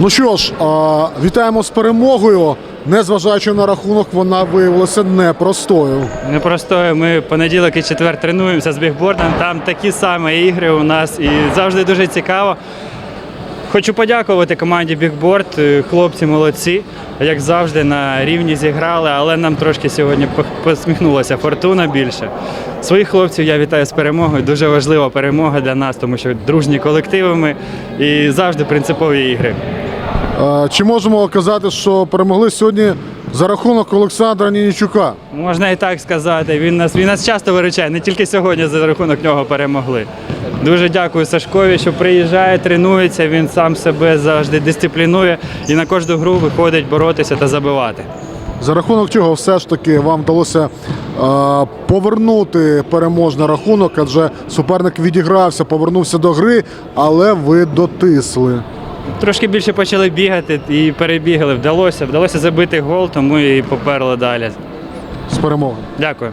Ну що ж, вітаємо з перемогою. Незважаючи на рахунок, вона виявилася непростою. Непростою. Ми понеділок і четвер тренуємося з бігбордом. Там такі самі ігри у нас і завжди дуже цікаво. Хочу подякувати команді Бігборд. Е, Хлопці молодці, як завжди, на рівні зіграли, але нам трошки сьогодні посміхнулася фортуна більше. Своїх хлопців я вітаю з перемогою. Дуже важлива перемога для нас, тому що дружні колективи ми і завжди принципові ігри. Чи можемо казати, що перемогли сьогодні за рахунок Олександра Нінічука? Можна і так сказати. Він нас, він нас часто виручає, не тільки сьогодні за рахунок нього перемогли. Дуже дякую Сашкові, що приїжджає, тренується. Він сам себе завжди дисциплінує і на кожну гру виходить боротися та забивати. За рахунок чого все ж таки вам вдалося а, повернути переможний рахунок, адже суперник відігрався, повернувся до гри, але ви дотисли. Трошки більше почали бігати і перебігли. Вдалося, вдалося забити гол, тому і поперли далі. З перемогою. Дякую.